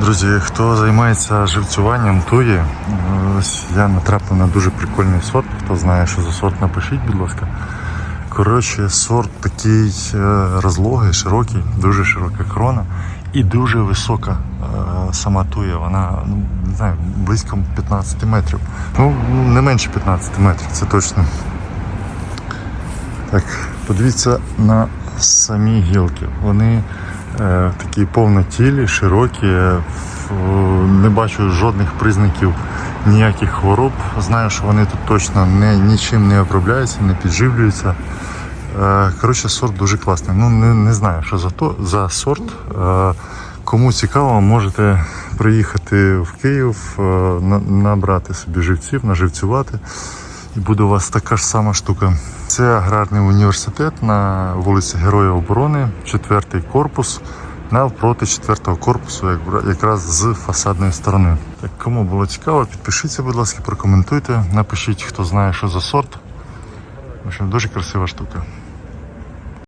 Друзі, хто займається живцюванням туї, ось я натрапив на дуже прикольний сорт. Хто знає, що за сорт, напишіть, будь ласка. Коротше, сорт такий е, розлогий, широкий, дуже широка крона і дуже висока е, сама туя. Вона ну, не знаю, близько 15 метрів. Ну, не менше 15 метрів, це точно. Так, подивіться на самі гілки. Вони такі повнотілі, широкі. е, не бачу жодних признаків ніяких хвороб. Знаю, що вони тут точно не, нічим не обробляються, не підживлюються. Е, коротше, сорт дуже класний. Ну, не, не знаю, що за, то, за сорт. Е, кому цікаво, можете приїхати в Київ, е, набрати собі живців, наживцювати. І буде у вас така ж сама штука. Це аграрний університет на вулиці Героїв оборони, четвертий корпус, навпроти четвертого корпусу, як- якраз з фасадної сторони. Так, кому було цікаво, підпишіться, будь ласка, прокоментуйте, напишіть, хто знає, що за сорт. В общем, дуже красива штука.